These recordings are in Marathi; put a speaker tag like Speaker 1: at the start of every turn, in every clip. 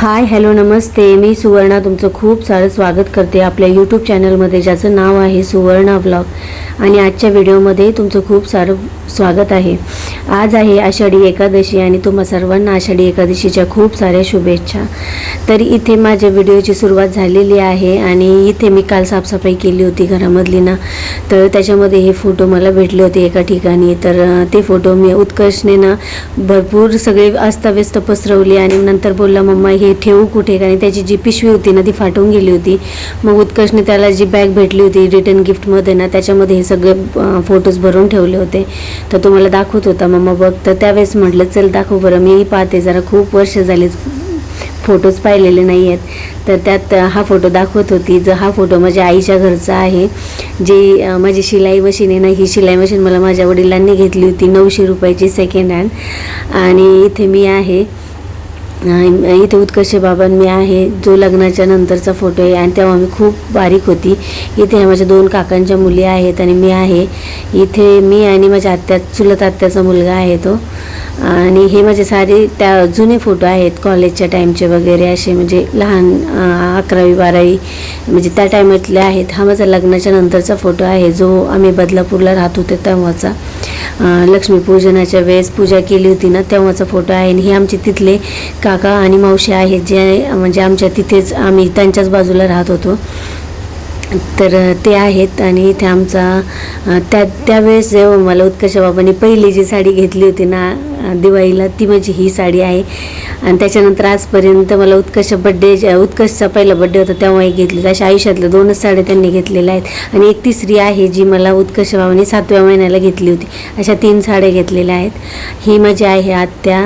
Speaker 1: हाय हॅलो नमस्ते. मी सुवर्णा. तुमचं खूप सारं स्वागत करते आपल्या यूट्यूब चॅनलमध्ये ज्याचं नाव आहे सुवर्णा ब्लॉग आणि आजच्या व्हिडिओमध्ये तुमचं खूप सारं स्वागत आहे. आज आहे आषाढी एकादशी आणि तुम्हा सर्वांना आषाढी एकादशीच्या खूप साऱ्या शुभेच्छा. तर इथे माझ्या व्हिडिओची सुरुवात झालेली आहे आणि इथे मी काल साफसफाई केली होती घरामधली ना. तर त्याच्यामध्ये हे फोटो मला भेटले होते एका ठिकाणी. तर ते फोटो मी उत्कर्षने ना भरपूर सगळे अस्ताव्यस्त पसरवली आणि नंतर बोलला मम्मा हे ठेवू कुठे? कारण त्याची जी पिशवी होती ना ती फाटून गेली होती. मग उत्कर्षने त्याला जी बॅग भेटली होती रिटर्न गिफ्टमध्ये ना त्याच्यामध्ये हे सगळे फोटोज भरून ठेवले होते. तर तुम्हाला दाखवत होता मग बघ तर त्यावेळेस म्हटलं चल दाखव बरं. मी पाहते जरा खूप वर्ष झाली फोटोज पाहिलेले नाही आहेत. तर त्यात हा फोटो दाखवत होती. जर हा फोटो माझ्या आईच्या घरचा आहे जे माझी शिलाई मशीन आहे ना ही शिलाई मशीन मला माझ्या वडिलांनी घेतली होती नऊशे रुपयाची सेकंड हँड आणि इथे मी आहे. इथे उत्कर्ष बाबांनी आहे. जो लग्नाच्या नंतरचा फोटो आहे आणि तेव्हा मी खूप बारीक होती. इथे ह्या माझ्या दोन काकांच्या मुली आहेत आणि मी आहे. इथे मी आणि माझ्या आत्या चुलत आत्याचा मुलगा आहे तो. आणि हे माझे सारे त्या जुने फोटो आहेत कॉलेजच्या टाईमचे वगैरे असे म्हणजे लहान अकरावी बारावी म्हणजे त्या टायमातले आहेत. हा माझा लग्नाच्या नंतरचा फोटो आहे. जो आम्ही बदलापूरला राहत होते तेव्हाचा. लक्ष्मीपूजनाच्या वेळेस पूजा केली होती ना तेव्हाचा फोटो आहे. आणि हे आमचे तिथले का काका आणि मावशी आहेत जे म्हणजे आमच्या तिथेच आम्ही त्यांच्याच बाजूला राहत होतो. तर ते आहेत आणि इथे आमचा त्या त्यावेळेस जेव्हा मला उत्कर्ष बाबांनी पहिली जी साडी घेतली होती ना दिवाळीला ती माझी ही साडी आहे. आणि त्याच्यानंतर आजपर्यंत मला उत्कर्ष बड्डे उत्कर्षचा पहिला बड्डे होता तेव्हाही घेतली अशा आयुष्यातल्या दोनच साड्या त्यांनी घेतलेल्या आहेत. आणि एक तिसरी आहे जी मला उत्कर्ष बाबांनी सातव्या महिन्याला घेतली होती. अशा तीन साड्या घेतलेल्या आहेत. ही माझी आहे आत्या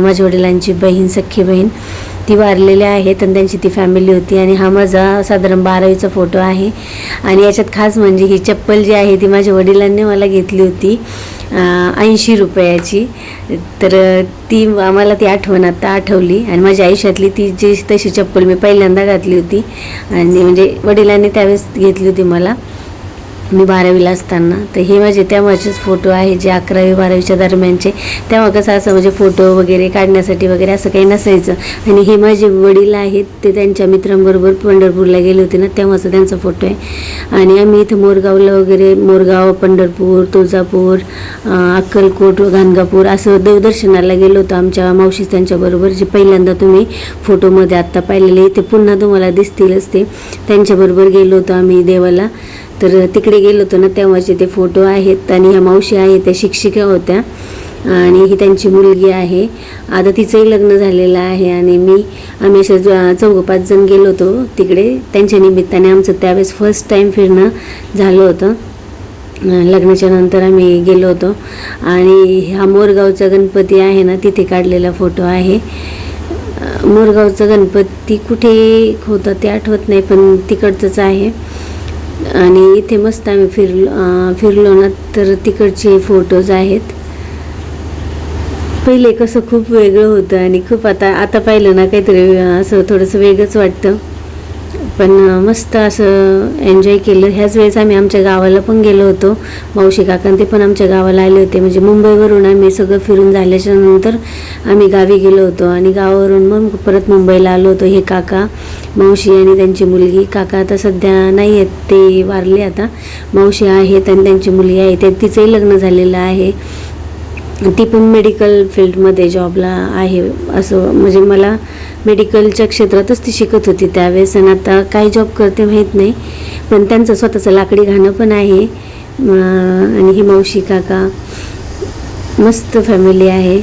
Speaker 1: माझ्या वडिलांची बहीण सख्खी बहीण. ती वारलेली आहेत आणि त्यांची ती फॅमिली होती. आणि हा माझा साधारण बारावीचा फोटो आहे. आणि याच्यात खास म्हणजे ही चप्पल जी आहे ती माझ्या वडिलांनी मला घेतली होती ऐंशी रुपयाची. तर ती आम्हाला ती आठवण आता आठवली. आणि माझ्या आयुष्यातली ती जी तशी चप्पल मी पहिल्यांदा घातली होती. आणि म्हणजे वडिलांनी त्यावेळेस घेतली होती मला. मी बारावीला असताना तर हे माझे तेव्हाचेच फोटो आहे जे अकरावी बारावीच्या दरम्यानचे. तेव्हा कसं असं म्हणजे फोटो वगैरे काढण्यासाठी वगैरे असं काही नसायचं. आणि हे माझे वडील आहेत ते त्यांच्या मित्रांबरोबर पंढरपूरला गेले होते ना तेव्हाचा त्यांचा फोटो आहे. आणि आम्ही इथं मोरगावला वगैरे मोरगाव पंढरपूर तुळजापूर अक्कलकोट गाणगापूर असं देवदर्शनाला गेलो होतो आमच्या मावशी त्यांच्याबरोबर जे पहिल्यांदा तुम्ही फोटोमध्ये आत्ता पाहिलेले ते पुन्हा तुम्हाला दिसतीलच ते. त्यांच्याबरोबर गेलो होतो आम्ही देवाला. तर तिकडे गेलो होतो ना तेव्हाचे ते फोटो आहेत आणि ह्या मावशी आहेत त्या शिक्षिका होत्या. आणि ही त्यांची मुलगी आहे. आता तिचंही लग्न झालेलं आहे आणि मी आम्ही असे चौघं पाच जण गेलो होतो तिकडे. त्यांच्या निमित्ताने आमचं त्यावेळेस फर्स्ट टाईम फिरणं झालं होतं. लग्नाच्या नंतर आम्ही गेलो होतो. आणि हा मोरगावचा गणपती आहे ना तिथे काढलेला फोटो आहे. मोरगावचा गणपती कुठे होता ते आठवत नाही पण तिकडचंच आहे. आणि इथे मस्त आम्ही फिरलो फिरलो ना तर तिकडचे फोटोज आहेत. पहिले कसं खूप वेगळं होतं आणि खूप आता आता पाहिलं ना काहीतरी असं थोडंसं वेगळंच वाटतं. पण मस्त असं एन्जॉय केलं. ह्याच वेळेस आम्ही आमच्या गावाला पण गेलो होतो. मावशी काकां ते पण आमच्या गावाला आले होते. म्हणजे मुंबईवरून आम्ही सगळं फिरून झाल्याच्यानंतर आम्ही गावी गेलो होतो. आणि गावावरून मग परत मुंबईला आलो होतो हे काका मावशी आणि त्यांची मुलगी. काका आता सध्या नाही आहेत ते वारले आता. मावशी आहेत आणि त्यांची मुलगी आहे. ते तिचंही लग्न झालेलं आहे. ती पण मेडिकल फील्डमध्ये जॉबला आहे असं म्हणजे मला मेडिकलच्या क्षेत्रातच ती शिकत होती त्यावेळेस आणि आता काय जॉब करते माहीत नाही. पण त्यांचं स्वतःचं लाकडी घाणं पण आहे. आणि ही मावशी काका मस्त फॅमिली आहे.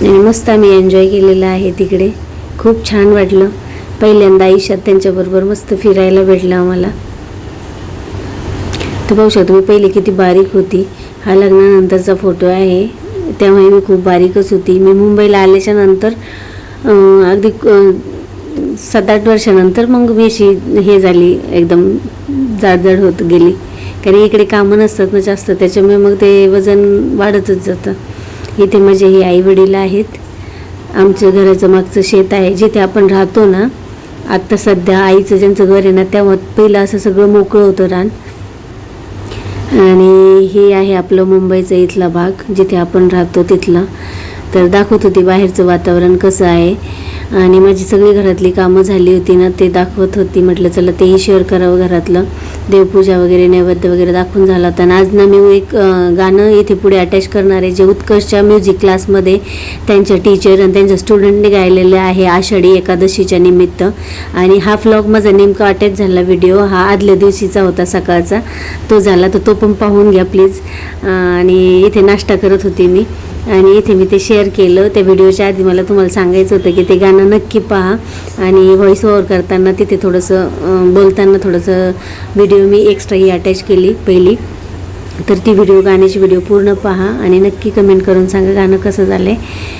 Speaker 1: आणि मस्त आम्ही एन्जॉय केलेलं आहे तिकडे. खूप छान वाटलं. पहिल्यांदा आयुष्यात त्यांच्याबरोबर मस्त फिरायला भेटलं आम्हाला. तर पाहू शकतो मी पहिले किती बारीक होती. हा लग्नानंतरचा फोटो आहे. त्यामुळे मी खूप बारीकच होती. मी मुंबईला आल्याच्यानंतर अगदी सात आठ वर्षानंतर मग मी अशी हे झाली. एकदम जाडजाड होत गेली. कारण इकडे कामं नसतात ना जास्त. त्याच्यामुळे मग ते वजन वाढतच जातं. इथे माझे हे आई वडील आहेत. आमचं घराचं मागचं शेत आहे. जिथे आपण राहतो ना आत्ता सध्या आईचं ज्यांचं घर आहे ना तेव्हा पहिलं असं सगळं मोकळं होतं रान. आणि हे आहे आपलं मुंबईचा इथला भाग जिथे आपण राहतो तिथला. तर दाखवत होती बाहेरचं वातावरण कसं आहे. आणि माझी सगळी घरातली कामं झाली होती ना ते दाखवत होती. म्हटलं चला तेही शेअर करावं घरातलं. देवपूजा वगैरे नैवेद्य वगैरे दाखवून झाला होता. आणि आज ना मी एक गाणं इथे पुढे अटॅच करणार आहे जे उत्कर्षच्या म्युझिक क्लासमध्ये त्यांच्या टीचर आणि त्यांच्या स्टुडंटने गायलेलं आहे आषाढी एकादशीच्या निमित्त. आणि हा फ्लॉग माझा नेमका अटॅच झाला व्हिडिओ हा आदल्या दिवशीचा होता सकाळचा. तो झाला तर तो पण पाहून घ्या प्लीज आणि इथे नाश्ता करत होती मी. आणि इथे मी ते शेअर केलं. त्या व्हिडिओच्या आधी मला तुम्हाला सांगायचं होतं की ते गाणं नक्की पहा. आणि व्हॉईस ओव्हर करताना तिथे थोडंसं बोलताना थोडंसं व्हिडिओ मी एक्स्ट्रा ही अटॅच केली पहिली. तर ती व्हिडिओ गाण्याची व्हिडिओ पूर्ण पहा आणि नक्की कमेंट करून सांगा गाणं कसं झालं आहे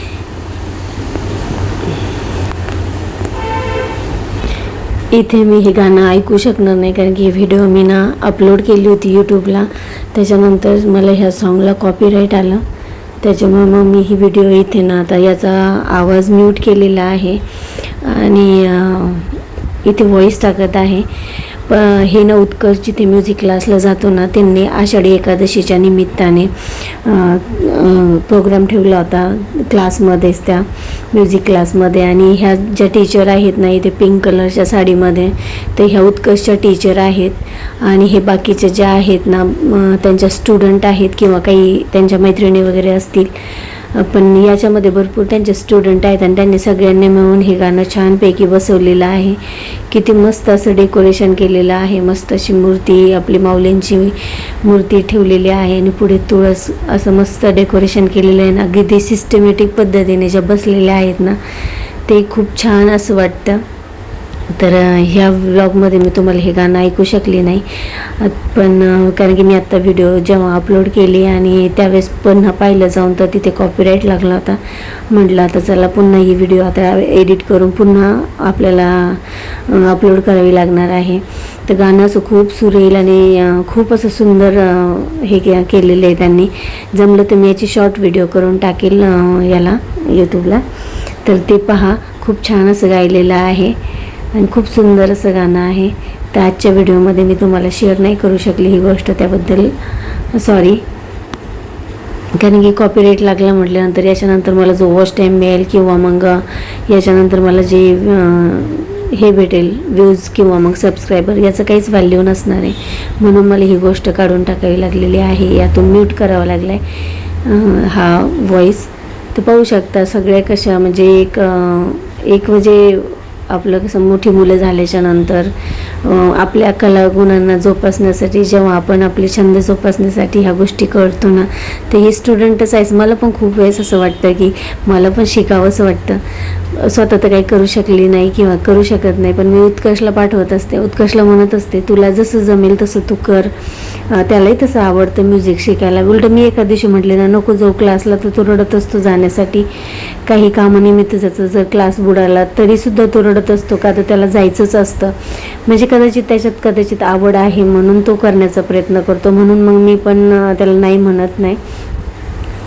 Speaker 1: इथे मी हे गाणं ऐकू शकणार नाही कारण की हे व्हिडिओ मी ना अपलोड केली होती यूट्यूबला त्याच्यानंतर मला ह्या सॉन्गला कॉपीराईट आलं. त्याच्यामुळे मग मी ही व्हिडिओ इथे ना आता याचा आवाज म्यूट केलेला आहे. आणि इथे व्हॉईस टाकत आहे. प हे ना उत्कर्ष जिथे म्युझिक क्लासला जातो ना त्यांनी आषाढी एकादशीच्या निमित्ताने प्रोग्राम ठेवला होता क्लासमध्येच त्या म्युझिक क्लासमध्ये आणि ह्या ज्या टीचर आहेत ना इथे पिंक कलरच्या साडीमध्ये तर ह्या उत्कर्षच्या टीचर आहेत. आणि हे बाकीचे ज्या आहेत ना त्यांच्या स्टुडंट आहेत किंवा काही त्यांच्या मैत्रिणी वगैरे असतील पण याच्यामध्ये भरपूर त्यांचे स्टुडंट आहेत आणि त्यांनी सगळ्यांनी मिळून हे गाणं छानपैकी बसवलेलं आहे. किती मस्त असं डेकोरेशन केलेलं आहे. मस्त अशी मूर्ती आपली माऊलींची मूर्ती ठेवलेली आहे आणि पुढे तुळस असं मस्त डेकोरेशन केलेलं आहे. ना अगदी सिस्टमॅटिक पद्धतीने ज्या बसलेल्या आहेत ना ते खूप छान असं वाटतं. तर ह्या व्लॉगमध्ये मी तुम्हाला हे गाणं ऐकू शकले नाही. पण कारण की मी आत्ता व्हिडिओ जेव्हा अपलोड केली आणि त्यावेळेस पुन्हा पाहिलं जाऊन तर तिथे कॉपीराईट लागला होता. म्हटलं आता चला पुन्हा ही व्हिडिओ आता एडिट करून पुन्हा आपल्याला अपलोड करावी लागणार आहे. तर गाणं असं खूप सुरेल आणि खूप असं सुंदर हे के केलेलं आहे त्यांनी. जमलं तर मी याची शॉर्ट व्हिडिओ करून टाकेल याला यूट्यूबला तर ते पहा खूप छान असं गायलेलं आहे. आणि खूप सुंदर असं गाणं आहे. तर आजच्या व्हिडिओमध्ये मी तुम्हाला शेअर नाही करू शकली ही गोष्ट त्याबद्दल. सॉरी कारण की कॉपीराईट लागला म्हटल्यानंतर याच्यानंतर मला जो वॉच टाईम मिळेल किंवा मग याच्यानंतर मला जे हे भेटेल व्ह्यूज किंवा मग सबस्क्रायबर याचं काहीच व्हॅल्यू नसणार आहे. म्हणून मला ही गोष्ट काढून टाकावी लागलेली आहे. यातून म्यूट करावा लागला आहे हा व्हॉईस तर पाहू शकता सगळ्या कशा म्हणजे एक एक म्हणजे आपलं कसं मोठी मुलं झाल्याच्यानंतर आपल्या कलागुणांना जोपासण्यासाठी जेव्हा आपण आपले छंद जोपासण्यासाठी ह्या गोष्टी करतो ना ते हे स्टुडंटच आहेच. मला पण खूप वेळेस असं वाटतं की मला पण शिकावं असं वाटतं. स्वतः तर काही करू शकली नाही किंवा करू शकत नाही पण मी उत्कर्षला पाठवत असते. उत्कर्षला म्हणत असते तुला जसं जमेल तसं तू कर. त्यालाही तसं आवडतं म्युझिक शिकायला. उलट मी एका दिवशी म्हटले ना नको जाऊ क्लासला तर तो रडत असतो जाण्यासाठी. काही कामानिमित्त त्याचा जर क्लास बुडाला तरीसुद्धा तो रडत असतो का? तर त्याला जायचंच असतं. म्हणजे कदाचित त्याच्यात कदाचित आवड आहे म्हणून तो करण्याचा प्रयत्न करतो. म्हणून मग मी पण त्याला नाही म्हणत नाही.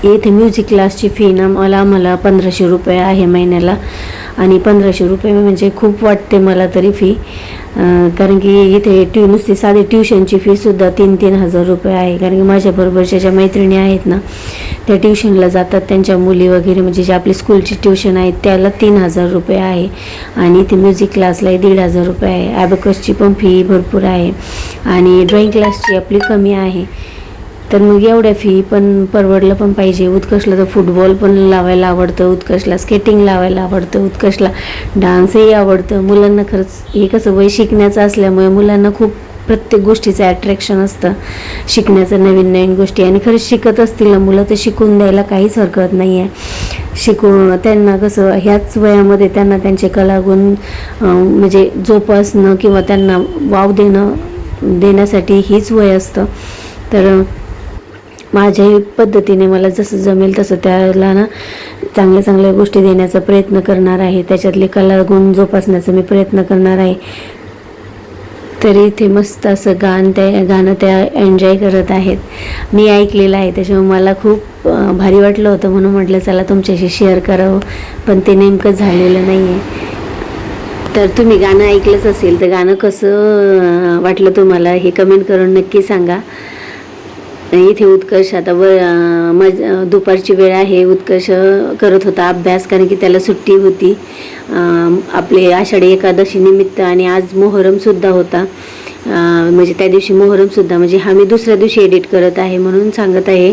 Speaker 1: येथे म्युझिक क्लासची फी ना मला मला पंधराशे रुपये आहे महिन्याला. आणि पंधराशे रुपये म्हणजे खूप वाटते मला तरी फी कारण की इथे ट्यू नुसती साधी ट्युशनची फीसुद्धा तीन तीन हजार रुपये आहे. कारण की माझ्याबरोबरच्या ज्या मैत्रिणी आहेत ना त्या ट्युशनला जातात. त्यांच्या मुली वगैरे म्हणजे जे आपली स्कूलची ट्युशन आहेत त्याला तीन हजार रुपये आहे. आणि इथे म्युझिक क्लासलाही दीड हजार रुपये आहे. ॲबकसची पण फी भरपूर आहे. आणि ड्रॉईंग क्लासची आपली कमी आहे. तर मग एवढ्या फी पण परवडलं पण पाहिजे. उत्कर्षला तर फुटबॉल पण लावायला आवडतं उत्कर्षला स्केटिंग लावायला आवडतं उत्कर्षला डान्सही आवडतं. मुलांना खरंच हे कसं वय शिकण्याचं असल्यामुळे मुलांना खूप प्रत्येक गोष्टीचं ॲट्रॅक्शन असतं. शिकण्याचं नवीन नवीन गोष्टी आणि खरंच शिकत असतील ना मुलं तर शिकून द्यायला काहीच हरकत नाही आहे शिकू त्यांना कसं ह्याच वयामध्ये त्यांना त्यांचे कलागुण म्हणजे जोपासणं किंवा त्यांना वाव देणं देण्यासाठी हीच वय असतं. तर माझ्याही पद्धतीने मला जसं जमेल तसं त्याला ना चांगल्या चांगल्या गोष्टी देण्याचा प्रयत्न करणार आहे. त्याच्यातले कला गुण जोपासण्याचा मी प्रयत्न करणार आहे. तरी इथे मस्त असं गाणं त्या गाणं त्या एन्जॉय करत आहेत. मी ऐकलेलं आहे त्याच्यामुळे मला खूप भारी वाटलं होतं म्हणून म्हटलं चला तुमच्याशी शेअर करावं. पण ते नेमकं झालेलं नाही आहे तर तुम्ही गाणं ऐकलंच असेल तर गाणं कसं वाटलं तुम्हाला हे कमेंट करून नक्की सांगा. इथे उत्कर्ष आता व मज दुपारची वेळ आहे. उत्कर्ष करत होता अभ्यास कारण की त्याला सुट्टी होती. आपले आषाढी एकादशी निमित्त आणि आज मोहरमसुद्धा होता. म्हणजे त्या दिवशी मोहरमसुद्धा म्हणजे हा मी दुसऱ्या दिवशी एडिट करत आहे म्हणून सांगत आहे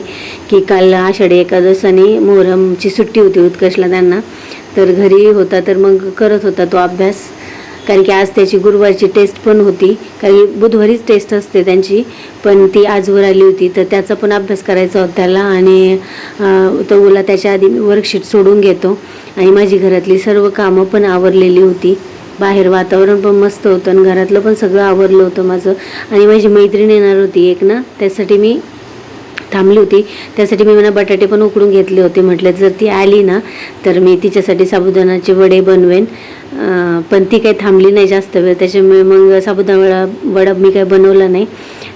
Speaker 1: की काल आषाढी एकादश आणि मोहरमची सुट्टी होती उत्कर्षला त्यांना. तर घरी होता तर मग करत होता तो अभ्यास. कारण की आज त्याची गुरुवारची टेस्ट पण होती. कारण बुधवारीच टेस्ट असते त्यांची पण ती आजवर आली होती. तर त्याचा पण अभ्यास करायचा होता त्याला आणि तो उला त्याच्या आधी मी वर्कशीट सोडून घेतो. आणि माझी घरातली सर्व कामं पण आवरलेली होती. बाहेर वातावरण पण मस्त होतं आणि घरातलं पण सगळं आवरलं होतं माझं. आणि माझी मैत्रीण येणार होती एक ना त्यासाठी मी थांबली होती. त्यासाठी मी मला बटाटे पण उकडून घेतले होते. म्हटलं जर ती आली ना तर मी तिच्यासाठी साबुदाणाचे वडे बनवेन. पण ती काही थांबली नाही जास्त वेळ. त्याच्यामुळे मग साबुदाणा वडा वडा मी काही बनवला नाही.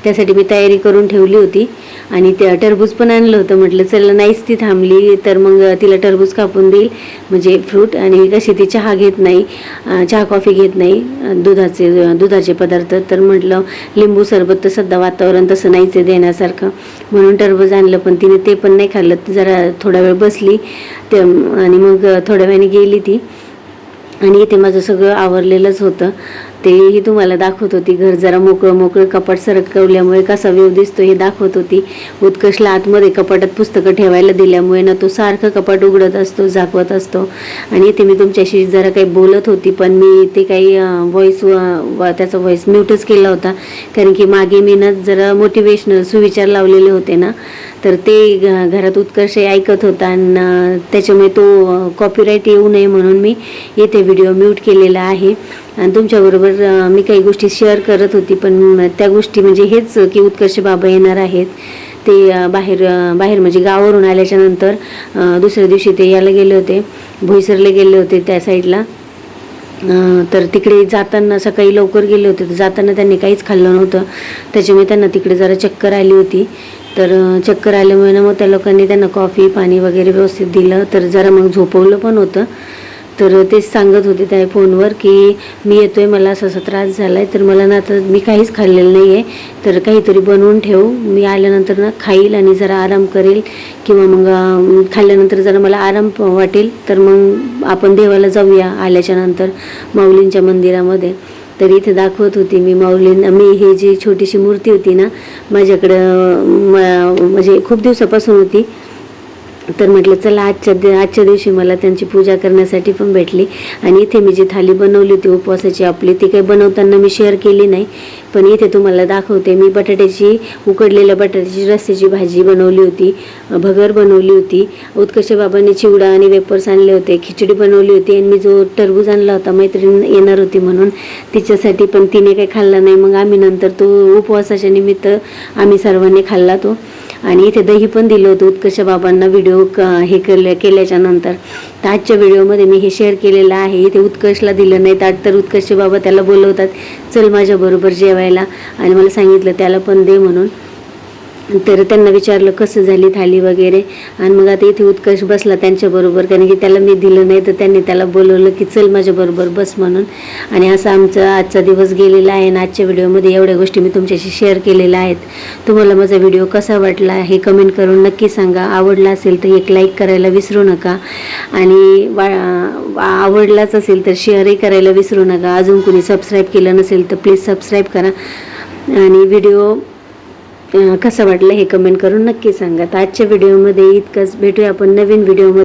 Speaker 1: त्यासाठी मी तयारी करून ठेवली होती. आणि त्या टरबूज पण आणलं होतं. म्हटलं चल नाहीच ती थांबली तर मग तिला टरबूज कापून देईल. म्हणजे फ्रूट आणि कशी ती चहा घेत नाही. चहा कॉफी घेत नाही. दुधाचे दुधाचे पदार्थ. तर म्हटलं लिंबू सरबत तर सध्या वातावरण तसं नाहीच आहे देण्यासारखं. म्हणून टरबूज आणलं पण तिने ते पण नाही खाल्लं. जरा थोडा वेळ बसली. ते आणि मग थोड्या वेळाने गेली ती. आणि इथे माझं सगळं आवरलेलंच होतं. तेही तुम्हाला दाखवत होती. घर जरा मोकळं मोकळं कपाट सरकवल्यामुळे कसा व्यव दिसतो हे दाखवत होती. उत्कर्षला आतमध्ये कपाटात पुस्तकं ठेवायला दिल्यामुळे ना तो सारखं कपाट उघडत असतो झाकवत असतो. आणि इथे मी तुमच्याशी जरा काही बोलत होती पण मी ते काही व्हॉईस त्याचा व्हॉईस म्यूटच केला होता. कारण की मागे मी ना जरा मोटिवेशनल सुविचार लावलेले होते ना. तर ते घ- घरात उत्कर्ष ऐकत होता आणि त्याच्यामुळे तो कॉपीराईट येऊ नये म्हणून मी येथे व्हिडिओ म्यूट केलेला आहे. आणि तुमच्याबरोबर मी काही गोष्टी शेअर करत होती पण त्या गोष्टी म्हणजे हेच की उत्कर्ष बाबा येणार आहेत. ते बाहेर बाहेर म्हणजे गावावरून आल्याच्यानंतर दुसऱ्या दिवशी ते याला गेले होते. भोईसरला गेले होते त्या साईडला. तर तिकडे जाताना सकाळी लवकर गेले होते. तर जाताना त्यांनी काहीच खाल्लं नव्हतं. त्याच्यामुळे त्यांना तिकडे जरा चक्कर आली होती. तर चक्कर आल्यामुळे ना मग त्या लोकांनी त्यांना कॉफी पाणी वगैरे व्यवस्थित दिलं. तर जरा मग झोपवलं पण होतं. तर तेच सांगत होते त्या फोनवर की मी येतोय मला असा असा त्रास झाला आहे तर मला ना आता मी काहीच खाल्लेलं नाही आहे तर काहीतरी बनवून ठेव. मी आल्यानंतर ना खाईल आणि जरा आराम करेल. किंवा मग खाल्ल्यानंतर जरा मला आराम वाटेल. तर मग आपण देवाला जाऊया आल्याच्यानंतर माऊलींच्या मंदिरामध्ये. तर इथे दाखवत होती मी माऊलींना. मी हे जी छोटीशी मूर्ती होती ना माझ्याकडं म्हणजे खूप दिवसापासून होती. तर म्हटलं चला आजच्या दि आजच्या दिवशी मला त्यांची पूजा करण्यासाठी पण भेटली. आणि इथे मी जी थाली बनवली होती उपवासाची आपली ती काही बनवताना मी शेअर केली नाही. पण इथे तुम्हाला दाखवते मी बटाट्याची उकडलेल्या बटाट्याची रस्स्याची भाजी बनवली होती भगर बनवली होती. उत्कर्ष बाबांनी चिवडा आणि वेपर्स आणले होते खिचडी बनवली होती. आणि मी जो टरबूज आणला होता मैत्रीण येणार होती म्हणून तिच्यासाठी पण तिने काही खाल्ला नाही. मग आम्ही नंतर तो उपवासाच्या निमित्त आम्ही सर्वांनी खाल्ला तो. आणि इथे दही पण दिलं होतं. उत्कर्ष बाबांना व्हिडिओ क हे केल्या केल्याच्यानंतर. तर आजच्या व्हिडिओमध्ये मी हे शेअर केलेलं आहे. इथे उत्कर्षला दिलं नाही तर तर उत्कर्ष बाबा त्याला बोलवतात चल माझ्याबरोबर जेवायला. आणि मला सांगितलं त्याला पण दे म्हणून. तर त्यांना विचारलं कसं झाली थाली वगैरे? आणि मग आता इथे उत्कर्ष बसला त्यांच्याबरोबर कारण की त्याला मी दिलं नाही तर त्यांनी त्याला बोलवलं की चल माझ्याबरोबर बस म्हणून. आणि असा आमचा आजचा दिवस गेलेला आहे. आणि आजच्या व्हिडिओमध्ये एवढ्या गोष्टी मी तुमच्याशी शेअर केलेल्या आहेत. तुम्हाला माझा व्हिडिओ कसा वाटला हे कमेंट करून नक्की सांगा. आवडला असेल तर एक लाईक करायला विसरू नका. आणि वा आवडलाच असेल तर शेअरही करायला विसरू नका. अजून कोणी सबस्क्राईब केलं नसेल तर प्लीज सबस्क्राईब करा. आणि व्हिडिओ कसं वाटलं हे कमेंट करून नक्की सांगा. आजच्या व्हिडिओमध्ये इतकंच. भेटूया आपण नवीन व्हिडिओमध्ये